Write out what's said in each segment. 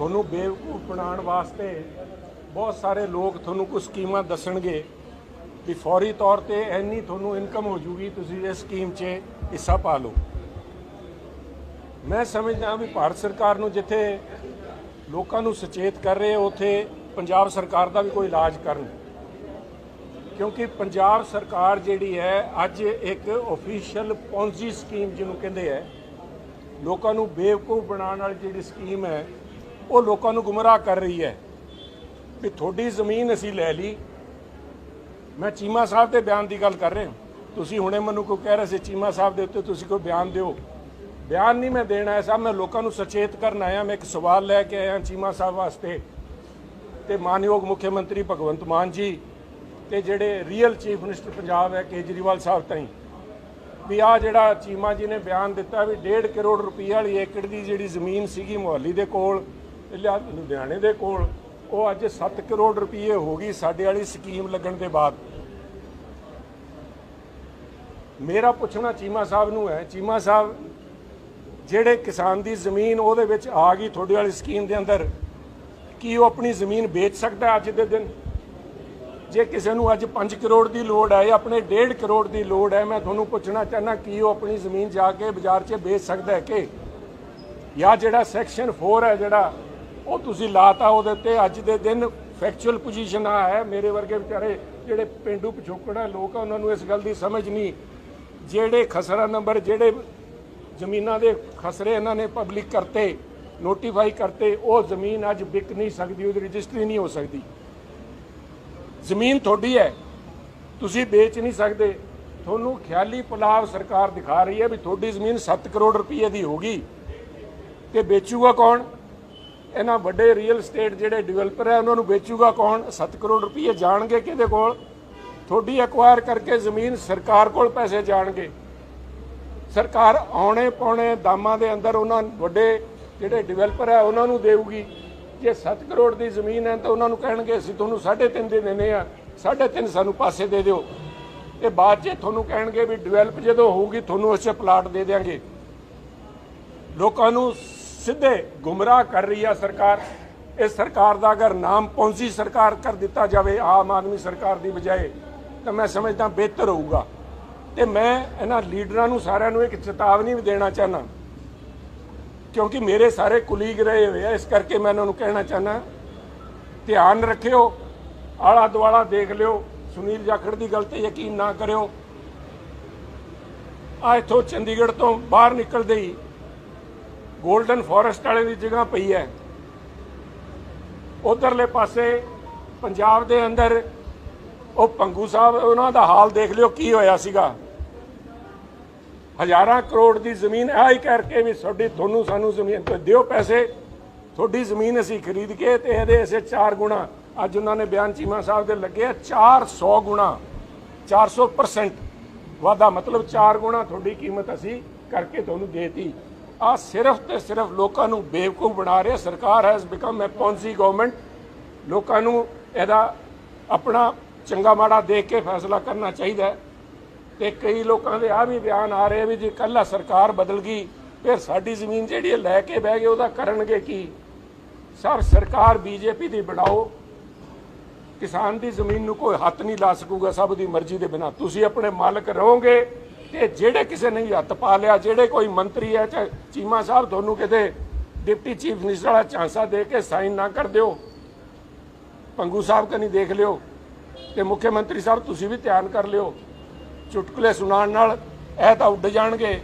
ਤੁਹਾਨੂੰ ਬੇਵਕੂਫ ਬਣਾਉਣ ਵਾਸਤੇ ਬਹੁਤ ਸਾਰੇ ਲੋਕ ਤੁਹਾਨੂੰ ਕੁਝ ਸਕੀਮਾਂ ਦੱਸਣਗੇ ਵੀ ਫੌਰੀ ਤੌਰ ਤੇ ਇੰਨੀ ਤੁਹਾਨੂੰ ਇਨਕਮ ਹੋ ਜੂਗੀ, ਤੁਸੀਂ ਇਸ ਸਕੀਮ 'ਚ ਹਿੱਸਾ ਪਾ ਲਓ। ਮੈਂ ਸਮਝਦਾ ਵੀ ਭਾਰਤ ਸਰਕਾਰ ਨੂੰ ਜਿੱਥੇ ਲੋਕਾਂ ਨੂੰ ਸੁਚੇਤ ਕਰ ਰਹੇ ਉਥੇ ਪੰਜਾਬ ਸਰਕਾਰ ਦਾ ਵੀ ਕੋਈ ਇਲਾਜ ਕਰਨ। ਕਿਉਂਕਿ ਪੰਜਾਬ ਸਰਕਾਰ ਜਿਹੜੀ ਹੈ, ਅੱਜ ਇੱਕ ਅਫੀਸ਼ੀਅਲ ਪੌਂਜੀ ਸਕੀਮ ਜਿਹਨੂੰ ਕਹਿੰਦੇ ਹੈ ਲੋਕਾਂ ਨੂੰ ਬੇਵਕੂਫ ਬਣਾਉਣ ਵਾਲੀ ਜਿਹੜੀ ਸਕੀਮ ਹੈ ਉਹ ਲੋਕਾਂ ਨੂੰ ਗੁੰਮਰਾਹ ਕਰ ਰਹੀ ਹੈ ਵੀ ਤੁਹਾਡੀ ਜ਼ਮੀਨ ਅਸੀਂ ਲੈ ਲਈ। ਮੈਂ ਚੀਮਾ ਸਾਹਿਬ ਦੇ ਬਿਆਨ ਦੀ ਗੱਲ ਕਰ ਰਿਹਾ। ਤੁਸੀਂ ਹੁਣੇ ਮੈਨੂੰ ਕੋਈ ਕਹਿ ਰਹੇ ਸੀ, ਚੀਮਾ ਸਾਹਿਬ ਦੇ ਉੱਤੇ ਤੁਸੀਂ ਕੋਈ ਬਿਆਨ ਦਿਓ। ਬਿਆਨ ਨਹੀਂ ਮੈਂ ਦੇਣਾ ਹੈ ਸਾਹਿਬ, ਮੈਂ ਲੋਕਾਂ ਨੂੰ ਸੁਚੇਤ ਕਰਨ ਆਇਆ। ਮੈਂ ਇੱਕ ਸਵਾਲ ਲੈ ਕੇ ਆਇਆ ਚੀਮਾ ਸਾਹਿਬ ਵਾਸਤੇ। ਤੇ ਮਾਨਯੋਗ ਮੁੱਖ ਮੰਤਰੀ ਭਗਵੰਤ ਮਾਨ ਜੀ ਤੇ ਜਿਹੜੇ ਰੀਅਲ ਚੀਫ ਮਿਨਿਸਟਰ ਪੰਜਾਬ ਹੈ, ਕੇਜਰੀਵਾਲ ਸਾਹਿਬ ਤਾਈਂ। ਵੀ ਆ ਜਿਹੜਾ ਚੀਮਾ ਜੀ ਨੇ ਬਿਆਨ ਦਿੱਤਾ ਵੀ 1.5 ਕਰੋੜ ਰੁਪਏ ਵਾਲੀ ਏਕੜ ਦੀ ਜਿਹੜੀ ਜ਼ਮੀਨ ਸੀਗੀ ਮੁਹੱਲੀ ਦੇ ਕੋਲ ਲੁਧਿਆਣੇ ਦੇ ਕੋਲ, ਉਹ ਅੱਜ 7 ਕਰੋੜ ਰੁਪਏ ਹੋ ਗਈ ਸਾਡੇ ਵਾਲੀ ਸਕੀਮ ਲੱਗਣ ਦੇ ਬਾਅਦ। ਮੇਰਾ ਪੁੱਛਣਾ ਚੀਮਾ ਸਾਹਿਬ ਨੂੰ ਹੈ, ਚੀਮਾ ਸਾਹਿਬ, ਜਿਹੜੇ ਕਿਸਾਨ ਦੀ ਜ਼ਮੀਨ ਉਹਦੇ ਵਿੱਚ ਆ ਗਈ ਤੁਹਾਡੇ ਵਾਲੀ ਸਕੀਮ ਦੇ ਅੰਦਰ, ਕੀ ਉਹ ਆਪਣੀ ਜ਼ਮੀਨ ਵੇਚ ਸਕਦਾ ਅੱਜ ਦੇ ਦਿਨ? ਜੇ ਕਿਸੇ ਨੂੰ ਅੱਜ 5 ਕਰੋੜ ਦੀ ਲੋੜ ਹੈ ਜਾਂ ਆਪਣੇ 1.5 ਕਰੋੜ ਦੀ ਲੋੜ ਹੈ, ਮੈਂ ਤੁਹਾਨੂੰ ਪੁੱਛਣਾ ਚਾਹਨਾ ਕੀ ਉਹ ਆਪਣੀ ਜ਼ਮੀਨ ਜਾ ਕੇ ਬਾਜ਼ਾਰ 'ਚ ਵੇਚ ਸਕਦਾ ਹੈ ਕਿ? ਜਾਂ ਜਿਹੜਾ ਸੈਕਸ਼ਨ 4 ਹੈ ਜਿਹੜਾ ਉਹ ਤੁਸੀਂ ਲਾਤਾ ਉਹਦੇ ਤੇ ਅੱਜ ਦੇ ਦਿਨ ਫੈਕਚੁਅਲ ਪੋਜੀਸ਼ਨ ਆ ਹੈ। ਮੇਰੇ ਵਰਗੇ ਵਿਚਾਰੇ ਜਿਹੜੇ ਪਿੰਡੂ ਪਿਛੋਕੜਾ ਲੋਕ ਆ, ਉਹਨਾਂ ਨੂੰ ਇਸ ਗੱਲ ਦੀ ਸਮਝ ਨਹੀਂ। ਜਿਹੜੇ ਖਸਰਾ ਨੰਬਰ, ਜਿਹੜੇ ਜ਼ਮੀਨਾਂ ਦੇ ਖਸਰੇ ਇਹਨਾਂ ਨੇ ਪਬਲਿਕ ਕਰਤੇ ਨੋਟੀਫਾਈ ਕਰਤੇ, ਉਹ ਜ਼ਮੀਨ ਅੱਜ ਵਿਕ ਨਹੀਂ ਸਕਦੀ, ਉਹਦੀ ਰਜਿਸਟਰੀ ਨਹੀਂ ਹੋ ਸਕਦੀ। ਜ਼ਮੀਨ ਤੁਹਾਡੀ ਹੈ, ਤੁਸੀਂ ਵੇਚ ਨਹੀਂ ਸਕਦੇ। ਤੁਹਾਨੂੰ ਖਿਆਲੀ ਪੁਲਾਵ ਸਰਕਾਰ ਦਿਖਾ ਰਹੀ ਹੈ ਵੀ ਤੁਹਾਡੀ ਜ਼ਮੀਨ 7 ਕਰੋੜ ਰੁਪਏ ਦੀ ਹੋਗੀ ਤੇ ਵੇਚੂਗਾ ਕੌਣ? ਇਹਨਾਂ ਵੱਡੇ ਰੀਅਲ ਸਟੇਟ ਜਿਹੜੇ ਡਿਵੈਲਪਰ ਹੈ ਉਹਨਾਂ ਨੂੰ ਵੇਚੂਗਾ ਕੌਣ? 7 ਕਰੋੜ ਰੁਪਏ ਜਾਣਗੇ ਕਿਹਦੇ ਕੋਲ? ਤੁਹਾਡੀ ਐਕਵਾਇਰ ਕਰਕੇ ਜ਼ਮੀਨ ਸਰਕਾਰ ਕੋਲ ਪੈਸੇ ਜਾਣਗੇ। ਸਰਕਾਰ ਆਉਣੇ ਪਾਉਣੇ ਦਾਮਾਂ ਦੇ ਅੰਦਰ ਉਹਨਾਂ ਵੱਡੇ ਜਿਹੜੇ ਡਿਵੈਲਪਰ ਹੈ ਉਹਨਾਂ ਨੂੰ ਦੇਊਗੀ। ਜੇ 7 ਕਰੋੜ ਦੀ ਜ਼ਮੀਨ ਹੈ ਤਾਂ ਉਹਨਾਂ ਨੂੰ ਕਹਿਣਗੇ, ਅਸੀਂ ਤੁਹਾਨੂੰ 3.5 ਦੇ ਦੇਣੇ ਆ। 3.5 ਸਾਨੂੰ ਪਾਸੇ ਦੇ ਦਿਓ। ਤੇ ਬਾਅਦ 'ਚ ਤੁਹਾਨੂੰ ਕਹਿਣਗੇ ਵੀ ਡਿਵੈਲਪ ਜਦੋਂ ਹੋਊਗੀ, ਤੁਹਾਨੂੰ ਉਸ ਪਲਾਟ ਦੇ ਦੇਾਂਗੇ ਲੋਕਾਂ ਨੂੰ ਸਿੱਧੇ ਗੁੰਮਰਾਹ ਕਰ ਰਹੀ ਆ ਸਰਕਾਰ। ਇਸ ਸਰਕਾਰ ਦਾ ਅਗਰ ਨਾਮ ਪੌਂਸੀ ਸਰਕਾਰ ਕਰ ਦਿੱਤਾ ਜਾਵੇ, ਆਮ ਆਦਮੀ ਸਰਕਾਰ ਦੀ ਬਜਾਏ, ਤਾਂ ਮੈਂ ਸਮਝਦਾ ਬਿਹਤਰ ਹੋਊਗਾ। ਤੇ ਮੈਂ ਇਹਨਾਂ ਲੀਡਰਾਂ ਨੂੰ ਸਾਰਿਆਂ ਨੂੰ ਇੱਕ ਚੇਤਾਵਨੀ ਵੀ ਦੇਣਾ ਚਾਹਨਾ ਕਿਉਂਕਿ ਮੇਰੇ ਸਾਰੇ ਕੁਲੀਗ ਰਹੇ ਹੋਏ ਆ, ਇਸ ਕਰਕੇ ਮੈਂ ਇਹਨਾਂ ਨੂੰ ਕਹਿਣਾ ਚਾਹਨਾ ਧਿਆਨ ਰੱਖਿਓ ਆਲਾ ਦੁਆਲਾ ਦੇਖ ਲਿਓ, ਸੁਨੀਲ ਜਾਖੜ ਦੀ ਗੱਲ ਤੇ ਯਕੀਨ ਨਾ ਕਰਿਓ। ਆ ਇੱਥੋਂ ਚੰਡੀਗੜ੍ਹ ਤੋਂ ਬਾਹਰ ਨਿਕਲਦੇ ਹੀ ਗੋਲਡਨ ਫੋਰੈਸਟ ਵਾਲੇ ਦੀ ਜਗ੍ਹਾ ਪਈ ਹੈ। ਉਧਰਲੇ ਪਾਸੇ ਪੰਜਾਬ ਦੇ ਅੰਦਰ ਉਹ ਪੰਗੂ ਸਾਹਿਬ, ਉਹਨਾਂ ਦਾ ਹਾਲ ਦੇਖ ਲਿਓ, ਕੀ ਹੋਇਆ ਸੀਗਾ। ਹਜ਼ਾਰਾਂ ਕਰੋੜ ਦੀ ਜ਼ਮੀਨ ਆਈ ਕਰਕੇ ਵੀ ਤੁਹਾਡੀ, ਤੁਹਾਨੂੰ ਸਾਨੂੰ ਜ਼ਮੀਨ ਤੇ ਦਿਓ ਪੈਸੇ। ਤੁਹਾਡੀ ਜ਼ਮੀਨ ਅਸੀਂ ਖਰੀਦ ਕੇ ਤੇ ਇਹਦੇ ਅਸੀਂ 4 ਗੁਣਾ, ਅੱਜ ਉਹਨਾਂ ਨੇ ਬਿਆਨ ਚੀਮਾ ਸਾਹਿਬ ਦੇ ਲੱਗੇ ਆ 400 ਗੁਣਾ 400% ਵਾਧਾ ਮਤਲਬ 4 ਗੁਣਾ ਤੁਹਾਡੀ ਕੀਮਤ ਅਸੀਂ ਕਰਕੇ ਤੁਹਾਨੂੰ ਦੇਤੀ। ਆ ਸਿਰਫ ਤੇ ਸਿਰਫ ਲੋਕਾਂ ਨੂੰ ਬੇਵਕੂਫ ਬਣਾ ਰਿਹਾ ਸਰਕਾਰ has become a ponzi government ਲੋਕਾਂ ਨੂੰ ਇਹਦਾ ਆਪਣਾ ਚੰਗਾ ਮਾੜਾ ਦੇਖ ਕੇ ਫੈਸਲਾ ਕਰਨਾ ਚਾਹੀਦਾ ਹੈ। ਤੇ ਕਈ ਲੋਕਾਂ ਦੇ ਆ ਵੀ ਬਿਆਨ ਆ ਰਹੇ ਵੀ ਜੇ ਕੱਲਾ ਸਰਕਾਰ ਬਦਲ ਗਈ, ਫਿਰ ਸਾਡੀ ਜ਼ਮੀਨ ਜਿਹੜੀ ਲੈ ਕੇ ਬਹਿ ਗਏ, ਉਹਦਾ ਕਰਨਗੇ ਕੀ? ਸਰ, ਸਰਕਾਰ ਬੀਜੇਪੀ ਦੀ ਬਣਾਓ। ਕਿਸਾਨ ਦੀ ਜ਼ਮੀਨ ਨੂੰ ਕੋਈ ਹੱਥ ਨਹੀਂ ਲਾ ਸਕੂਗਾ, ਸਭ ਦੀ ਮਰਜ਼ੀ ਦੇ ਬਿਨਾ। ਤੁਸੀਂ ਆਪਣੇ ਮਾਲਕ ਰਹੋਗੇ ਤੇ ਜਿਹੜੇ ਕਿਸੇ ਨੇ ਹੱਥ ਪਾ ਲਿਆ, ਜਿਹੜੇ ਕੋਈ ਮੰਤਰੀ ਹੈ, ਚਾਹੇ ਚੀਮਾ ਸਾਹਿਬ, ਤੁਹਾਨੂੰ ਕਿਤੇ ਡਿਪਟੀ ਚੀਫ ਮਿਨਿਸਟਰ ਵਾਲਾ ਚਾਂਸਾ ਦੇ ਕੇ ਸਾਈਨ ਨਾ ਕਰ ਦਿਓ, ਪੰਗੂ ਸਾਹਿਬ ਕਨੀ ਦੇਖ ਲਿਓ, ਤੇ ਮੁੱਖ ਮੰਤਰੀ ਸਾਹਿਬ ਤੁਸੀਂ ਵੀ ਧਿਆਨ ਕਰ ਲਿਓ, ਚੁਟਕਲੇ ਸੁਣਾਉਣ ਨਾਲ ਇਹ ਤਾਂ ਉੱਡ ਜਾਣਗੇ,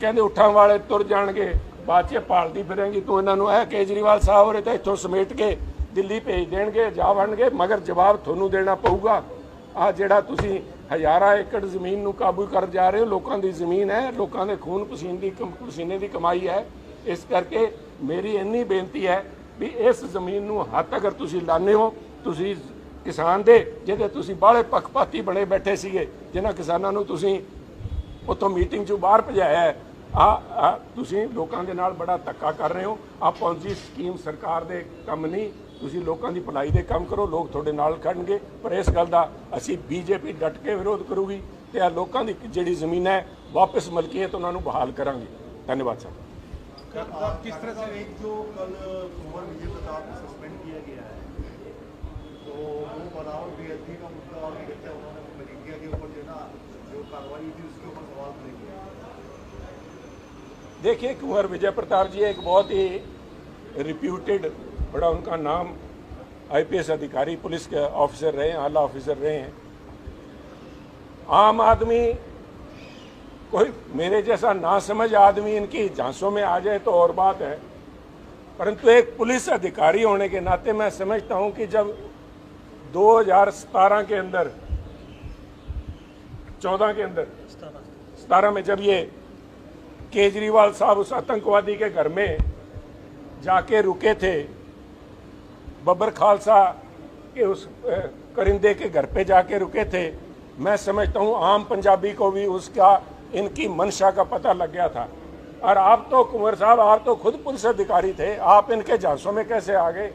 ਕਹਿੰਦੇ ਉੱਠਾਂ ਵਾਲੇ ਤੁਰ ਜਾਣਗੇ, ਬਾਅਦ ਚ ਪਾਲਦੀ ਫਿਰਾਂਗੀ, ਤੂੰ ਇਹਨਾਂ ਨੂੰ ਇਹ ਕੇਜਰੀਵਾਲ ਸਾਹਿਬ ਹੋਰੇ ਤਾਂ ਇੱਥੋਂ ਸਮੇਟ ਕੇ ਦਿੱਲੀ ਭੇਜ ਦੇਣਗੇ, ਜਾ ਵੜਨਗੇ, ਮਗਰ ਜਵਾਬ ਤੁਹਾਨੂੰ ਦੇਣਾ ਪਊਗਾ ਆ ਜਿਹੜਾ ਤੁਸੀਂ ਹਜ਼ਾਰਾਂ ਏਕੜ ਜ਼ਮੀਨ ਨੂੰ ਕਾਬੂ ਕਰ ਜਾ ਰਹੇ ਹੋ, ਲੋਕਾਂ ਦੀ ਜ਼ਮੀਨ ਹੈ, ਲੋਕਾਂ ਦੇ ਖੂਨ ਪਸੀਨੇ ਦੀ ਕਮ- ਪਸੀਨੇ ਦੀ ਕਮਾਈ ਹੈ। ਇਸ ਕਰਕੇ ਮੇਰੀ ਇੰਨੀ ਬੇਨਤੀ ਹੈ ਵੀ ਇਸ ਜ਼ਮੀਨ ਨੂੰ ਹੱਥ ਅਗਰ ਤੁਸੀਂ ਲਾਣੇ ਹੋ, ਤੁਸੀਂ ਕਿਸਾਨ ਦੇ, ਜਿਹਦੇ ਤੁਸੀਂ ਬਾਹਲੇ ਪੱਖਪਾਤੀ ਬਣੇ ਬੈਠੇ ਸੀਗੇ, ਜਿਨ੍ਹਾਂ ਕਿਸਾਨਾਂ ਨੂੰ ਤੁਸੀਂ ਉਤੋਂ ਮੀਟਿੰਗ ਚੋਂ ਬਾਹਰ ਭਜਾਇਆ ਆ ਆ, ਤੁਸੀਂ ਲੋਕਾਂ ਦੇ ਨਾਲ ਬੜਾ ਧੱਕਾ ਕਰ ਰਹੇ ਹੋ। ਆ ਪੌਂਜੀ ਸਕੀਮ ਸਰਕਾਰ ਦੇ ਕੰਮ ਨਹੀਂ ਤੁਸੀਂ ਲੋਕਾਂ ਦੀ ਭਲਾਈ ਦੇ ਕੰਮ ਕਰੋ ਲੋਕ ਤੁਹਾਡੇ ਨਾਲ ਖੜਨਗੇ ਪਰ ਇਸ ਗੱਲ ਦਾ ਅਸੀਂ ਬੀਜੇਪੀ ਡਟ ਕੇ ਵਿਰੋਧ ਕਰੂਗੀ ਤੇ ਆ ਲੋਕਾਂ ਦੀ ਜਿਹੜੀ ਜ਼ਮੀਨ ਹੈ ਵਾਪਸ ਮਲਕੀਅਤ ਉਹਨਾਂ ਨੂੰ ਬਹਾਲ ਕਰਾਂਗੇ ਧੰਨਵਾਦ ਸਰ आप किस तरह से एक जो कल कुंवर विजय प्रताप को सस्पेंड किया गया है तो वो बनावट बेअदबी का मुद्दा और ये कहते हैं उन्होंने मजीठिया के ऊपर जो है ना जो कार्रवाई थी उसके ऊपर सवाल खड़े किए देखिए कुंवर विजय प्रताप जी एक बहुत ही रिप्यूटेड बड़ा उनका नाम आईपीएस अधिकारी, पुलिस के ऑफिसर रहे हैं, आला ऑफिसर रहे हैं। आम आदमी, कोई मेरे जैसा ना समझ आदमी इनकी झांसों में आ जाए तो और बात है। परंतु एक पुलिस अधिकारी होने के नाते मैं समझता हूँ कि जब 2017 के अंदर 14 के अंदर 17 में जब ये केजरीवाल साहब उस आतंकवादी के घर में जाके रुके थे बब्बर खालसा के उस करिंदे के घर पे जाके रुके थे। मैं समझता हूँ आम पंजाबी को भी उसका, इनकी मंशा का पता लग गया था। और आप तो कुंवर साहब, आप तो खुद पुलिस अधिकारी थे। आप इनके झांसों में कैसे आ गए?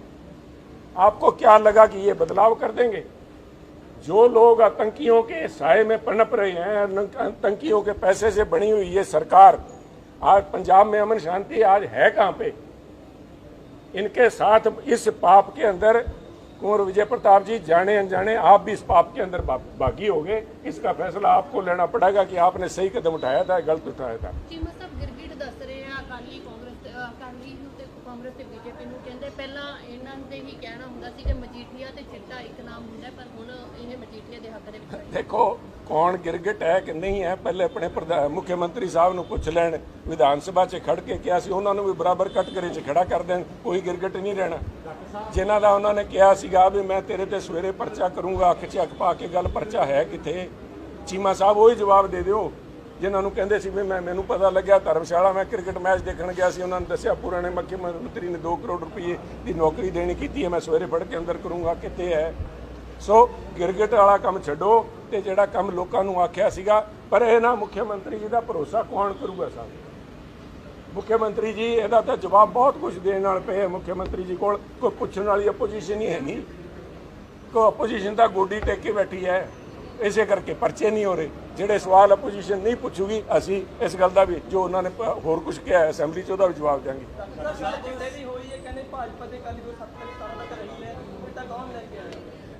आपको क्या लगा कि ये बदलाव कर देंगे? जो लोग आतंकियों के साय में पनप रहे हैं, आतंकियों के पैसे से बनी हुई ये सरकार, आज पंजाब में अमन शांति आज है कहाँ पे? इनके साथ इस पाप के अंदर कुंवर विजय प्रताप जी जाने अनजाने आप भी इस पाप के अंदर बा- बागी हो गए इसका फैसला आपको लेना पड़ेगा कि आपने सही कदम उठाया था गलत उठाया था ਕਾਂਗਰਸ ਤੇ ਬੀਜੇਪੀ ਨੂੰ ਕਹਿੰਦੇ, ਪਹਿਲਾਂ ਇਹਨਾਂ ਦੇ ਹੀ ਕਹਿਣਾ ਹੁੰਦਾ ਸੀ ਕਿ ਮਜੀਠੀਆ ਤੇ ਚਿੱਟਾ ਇੱਕ ਨਾਮ ਹੁੰਦਾ ਪਰ ਹੁਣ ਇਹ ਮਜੀਠੀਆ ਦੇ ਹੱਕ ਦੇ ਵਿੱਚ ਦੇਖੋ, ਕੌਣ ਗਿਰਗਟ ਹੈ ਕਿ ਨਹੀਂ ਹੈ, ਪਹਿਲੇ ਆਪਣੇ ਪ੍ਰਧਾਨ ਮੁੱਖ ਮੰਤਰੀ ਸਾਹਿਬ ਨੂੰ ਪੁੱਛ ਲੈਣ, ਵਿਧਾਨ ਸਭਾ 'ਚ ਖੜ ਕੇ ਕਿਹਾ ਸੀ, ਉਹਨਾਂ ਨੂੰ ਵੀ ਬਰਾਬਰ ਕਟਕਰੇ 'ਚ ਖੜਾ ਕਰ ਦੇਣ, ਕੋਈ ਗਿਰਗਟ ਨਹੀਂ ਰਹਿਣਾ। ਜਿਨ੍ਹਾਂ ਦਾ ਉਹਨਾਂ ਨੇ ਕਿਹਾ ਸੀਗਾ ਵੀ ਮੈਂ ਤੇਰੇ ਤੇ ਸਵੇਰੇ ਪਰਚਾ ਕਰੂੰਗਾ, ਅੱਖ 'ਚ ਅੱਖ ਪਾ ਕੇ ਗੱਲ, ਪਰਚਾ ਹੈ ਕਿੱਥੇ? ਚੀਮਾ ਸਾਹਿਬ, ਉਹ ਹੀ ਜਵਾਬ ਦੇ ਦਿਓ। ਜਿਨ੍ਹਾਂ ਨੂੰ ਕਹਿੰਦੇ ਸੀ ਵੀ ਮੈਂ ਮੈਨੂੰ ਪਤਾ ਲੱਗਿਆ ਧਰਮਸ਼ਾਲਾ, ਮੈਂ ਕ੍ਰਿਕਟ ਮੈਚ ਦੇਖਣ ਗਿਆ ਸੀ, ਉਹਨਾਂ ਨੇ ਦੱਸਿਆ ਪੁਰਾਣੇ ਮੁੱਖ ਮੰਤਰੀ ਨੇ 2 ਕਰੋੜ ਰੁਪਏ ਦੀ ਨੌਕਰੀ ਦੇਣੀ ਕੀਤੀ ਹੈ, ਮੈਂ ਸਵੇਰੇ ਫੜ ਕੇ ਅੰਦਰ ਕਰੂੰਗਾ ਕਿੱਥੇ ਹੈ। ਸੋ ਕ੍ਰਿਕਟ ਵਾਲਾ ਕੰਮ ਛੱਡੋ ਤੇ ਜਿਹੜਾ ਕੰਮ ਲੋਕਾਂ ਨੂੰ ਆਖਿਆ ਸੀਗਾ, ਪਰ ਇਹ ਨਾ ਮੁੱਖ ਮੰਤਰੀ ਜੀ ਦਾ ਭਰੋਸਾ ਕੌਣ ਕਰੂਗਾ ਸਾਹਿਬ? ਮੁੱਖ ਮੰਤਰੀ ਜੀ, ਇਹਦਾ ਤਾਂ ਜਵਾਬ ਬਹੁਤ ਕੁਝ ਦੇਣ ਨਾਲ ਪਏ ਹੈ ਮੁੱਖ ਮੰਤਰੀ ਜੀ ਕੋਲ, ਕੋਈ ਪੁੱਛਣ ਵਾਲੀ ਆਪੋਜੀਸ਼ਨ ਹੀ ਹੈ ਨਹੀਂ। ਕੋ ਆਪੋਜੀਸ਼ਨ ਤਾਂ ਗੋਡੀ ਟੇਕ ਕੇ ਬੈਠੀ ਹੈ। ਇਸੇ ਕਰਕੇ ਪਰਚੇ ਨਹੀਂ ਹੋ ਰਹੇ। ਜਿਹੜੇ ਸਵਾਲ ਆਪੋਜੀਸ਼ਨ ਨਹੀਂ ਪੁੱਛੂਗੀ, ਅਸੀਂ ਇਸ ਗੱਲ ਦਾ ਵੀ ਜੋ ਉਹਨਾਂ ਨੇ ਹੋਰ ਕੁਝ ਕਿਹਾ ਅਸੈਂਬਲੀ 'ਚ, ਉਹਦਾ ਵੀ ਜਵਾਬ ਦਿਆਂਗੇ।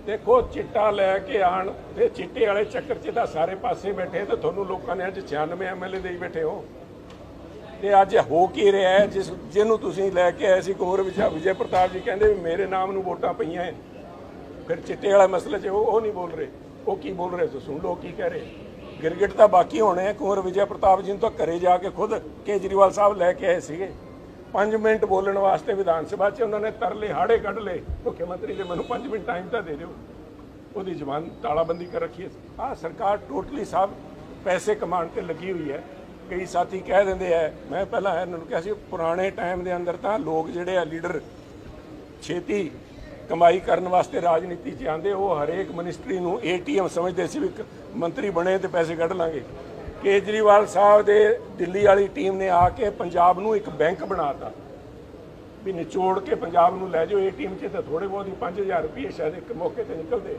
ਦੇਖੋ, ਚਿੱਟਾ ਲੈ ਕੇ ਆਣ ਤੇ ਚਿੱਟੇ ਵਾਲੇ ਚੱਕਰ 'ਚ ਤਾਂ ਸਾਰੇ ਪਾਸੇ ਬੈਠੇ, ਤੇ ਤੁਹਾਨੂੰ ਲੋਕਾਂ ਨੇ ਅੱਜ 96 ਐਮਐਲਏ ਦੇਈ ਬੈਠੇ ਹੋ। ਤੇ ਅੱਜ ਹੋ ਕੀ ਰਿਹਾ ਹੈ, ਜਿਸ ਜਿਹਨੂੰ ਤੁਸੀਂ ਲੈ ਕੇ ਆਏ ਸੀ ਕੋਰ ਵਿਜੇ ਵਿਜੇ ਪ੍ਰਤਾਪ ਜੀ, ਕਹਿੰਦੇ ਵੀ ਮੇਰੇ ਨਾਮ ਨੂੰ ਵੋਟਾਂ ਪਈਆਂ ਹੈ। ਫਿਰ ਚਿੱਟੇ ਵਾਲਾ ਮਸਲੇ 'ਚ ਉਹ ਉਹ ਨਹੀਂ ਬੋਲ ਰਹੇ। ਉਹ ਕੀ ਬੋਲ ਰਹੇ ਸੋ ਸੁਣ ਲਓ ਕੀ ਕਹਿ ਰਹੇ। ਗਿਰਗਿਟ ਤਾਂ ਬਾਕੀ ਹੋਣੇ ਆ। ਕੁੰਵਰ ਵਿਜੇ ਪ੍ਰਤਾਪ ਜੀ ਨੂੰ ਤਾਂ ਘਰੇ ਜਾ ਕੇ ਖੁਦ ਕੇਜਰੀਵਾਲ ਸਾਹਿਬ ਲੈ ਕੇ ਆਏ ਸੀਗੇ। 5 ਮਿੰਟ ਬੋਲਣ ਵਾਸਤੇ ਵਿਧਾਨ ਸਭਾ 'ਚ ਉਹਨਾਂ ਨੇ ਤਰਲੇ, ਹਾੜੇ ਕੱਢ ਲਏ। ਮੁੱਖ ਮੰਤਰੀ ਦੇ ਮੈਨੂੰ 5 ਮਿੰਟ ਟਾਈਮ ਤਾਂ ਦੇ ਦਿਓ। ਉਹਦੀ ਜ਼ਬਾਨ ਤਾਲਾਬੰਦੀ ਕਰ ਰੱਖੀ ਹੈ। ਆ ਸਰਕਾਰ ਟੋਟਲੀ ਸਭ ਪੈਸੇ ਕਮਾਉਣ ਤੇ ਲੱਗੀ ਹੋਈ ਹੈ। ਕਈ ਸਾਥੀ ਕਹਿ ਦਿੰਦੇ ਆ, ਮੈਂ ਪਹਿਲਾਂ ਇਹਨਾਂ ਨੂੰ ਕਿਹਾ ਸੀ, ਪੁਰਾਣੇ ਟਾਈਮ ਦੇ ਅੰਦਰ ਤਾਂ ਲੋਕ ਜਿਹੜੇ ਆ ਲੀਡਰ ਛੇਤੀ ਕਮਾਈ ਕਰਨ ਵਾਸਤੇ ਰਾਜਨੀਤੀ 'ਚ ਆਂਦੇ ਉਹ ਹਰੇਕ ਮਿਨਿਸਟਰੀ ਨੂੰ ਏਟੀਐਮ ਸਮਝਦੇ ਸੀ ਵੀ ਮੰਤਰੀ ਬਣੇ ਤੇ ਪੈਸੇ ਕੱਢ ਲਾਂਗੇ। ਕੇਜਰੀਵਾਲ ਸਾਹਿਬ ਦੇ ਦਿੱਲੀ ਵਾਲੀ ਟੀਮ ਨੇ ਆ ਕੇ ਪੰਜਾਬ ਨੂੰ ਇੱਕ ਬੈਂਕ ਬਣਾਤਾ। ਵੀ ਨਿਚੋੜ ਕੇ ਪੰਜਾਬ ਨੂੰ ਲੈ ਜਾਓ ਏਟੀਐਮ 'ਚ ਤਾਂ ਥੋੜੇ ਬਹੁਤ ਹੀ 5000 ਰੁਪਏ ਸ਼ਾਇਦ ਇੱਕ ਮੌਕੇ ਤੇ ਨਿਕਲਦੇ।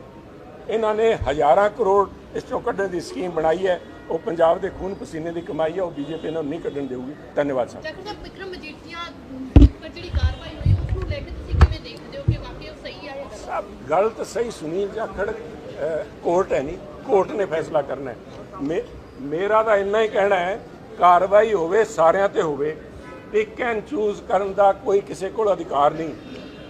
ਇਹਨਾਂ ਨੇ ਹਜ਼ਾਰਾਂ ਕਰੋੜ ਇਸ ਤੋਂ ਕੱਢਣ ਦੀ ਸਕੀਮ ਬਣਾਈ ਹੈ। ਉਹ ਪੰਜਾਬ ਦੇ ਖੂਨ ਪਸੀਨੇ ਦੀ ਕਮਾਈ ਹੈ, ਉਹ ਬੀਜੇਪੀ ਇਹਨਾਂ ਨੂੰ ਨਹੀਂ ਕੱਢਣ ਦੇਊਗੀ। ਧੰਨਵਾਦ ਸਾਹਿਬ। ਡਾਕਟਰ ਸਾਹਿਬ ਵਿਕਰਮ ਮਜੀਠੀਆ ਉੱਪਰ ਜਿਹੜੀ ਕਾਰਵਾਈ ਹੋਈ, ਉਸ ਨੂੰ ਲੈ ਕੇ ਤੁਸੀਂ ਕਿਵੇਂ ਦੇਖਦੇ ਹੋ ਕਿ ਵਾਕਈ ਉਹ ਸਹੀ ਹੈ ਜਾਂ ਗਲਤ, ਸਹੀ ਸੁਨੀਲ ਜਾਖੜ ਕੋਰਟ ਹੈ ਨਹੀਂ। ਕੋਰਟ ਨੇ ਫੈਸਲਾ ਕਰਨਾ ਹੈ। ਮੇਰਾ ਤਾਂ ਇੰਨਾ ਹੀ ਕਹਿਣਾ ਹੈ, ਕਾਰਵਾਈ ਹੋਵੇ, ਸਾਰਿਆਂ ਤੇ ਹੋਵੇ ਪਿਕ ਐਂਡ ਚੂਜ਼ ਕਰਨ ਦਾ ਕੋਈ ਕਿਸੇ ਕੋਲ ਅਧਿਕਾਰ ਨਹੀਂ।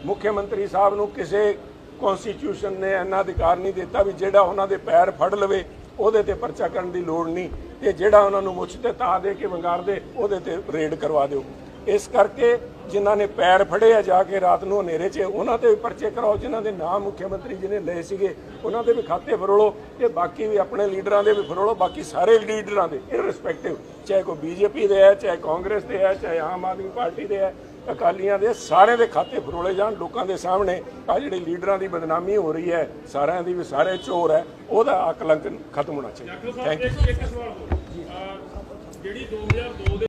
ਮੁੱਖ ਮੰਤਰੀ ਸਾਹਿਬ ਨੂੰ ਕਿਸੇ ਕਨਸਟੀਟਿਊਸ਼ਨ ਨੇ ਇੰਨਾ ਅਧਿਕਾਰ ਨਹੀਂ ਦਿੱਤਾ ਵੀ ਜਿਹੜਾ ਉਹਨਾਂ ਦੇ ਪੈਰ ਫੜ ਲਵੇ, ਉਹਦੇ ਤੇ ਪਰਚਾ ਕਰਨ ਦੀ ਲੋੜ ਨਹੀਂ। ਤੇ ਜਿਹੜਾ ਉਹਨਾਂ ਨੂੰ ਮੁੱਛ ਤੇ ਤਾ ਦੇ ਕੇ ਵੰਗਾਰ ਦੇ ਉਹਦੇ ਤੇ ਰੇਡ ਕਰਵਾ ਦਿਓ। ਇਸ ਕਰਕੇ ਜਿਨ੍ਹਾਂ ਨੇ ਪੈਰ ਫੜੇ ਆ ਜਾ ਕੇ ਰਾਤ ਨੂੰ ਹਨੇਰੇ 'ਚ ਉਹਨਾਂ ਤੇ ਵੀ ਪਰਚੇ ਕਰਾਓ ਜਿਨ੍ਹਾਂ ਦੇ ਨਾਮ ਮੁੱਖ ਮੰਤਰੀ ਜੀ ਨੇ ਲਏ ਸੀਗੇ ਉਹਨਾਂ ਦੇ ਵੀ ਖਾਤੇ ਫਰੋਲੋ ਤੇ ਬਾਕੀ ਵੀ ਆਪਣੇ ਲੀਡਰਾਂ ਦੇ ਵੀ ਫਰੋਲੋ ਬਾਕੀ ਸਾਰੇ ਲੀਡਰਾਂ ਦੇ ਇਰਰਿਸਪੈਕਟਿਵ ਚਾਹੇ ਕੋਈ ਬੀਜੇਪੀ ਦੇ ਹੈ ਚਾਹੇ ਕਾਂਗਰਸ ਦੇ ਹੈ ਚਾਹੇ ਆਮ ਆਦਮੀ ਪਾਰਟੀ ਦੇ ਹੈ ਅਕਾਲੀਆਂ ਦੇ ਸਾਰਿਆਂ ਦੇ ਖਾਤੇ ਫਰੋਲੇ ਜਾਣ ਲੋਕਾਂ ਦੇ ਸਾਹਮਣੇ ਆ ਜਿਹੜੀ ਲੀਡਰਾਂ ਦੀ ਬਦਨਾਮੀ ਹੋ ਰਹੀ ਹੈ ਸਾਰਿਆਂ ਦੀ ਵੀ ਸਾਰੇ ਚੋਰ ਹੈ ਉਹਦਾ ਅਕਲੰਕ ਖਤਮ ਹੋਣਾ ਚਾਹੀਦਾ। ਥੈਂਕ ਯੂ ਜਿਹੜੀ 2002 ਦੇ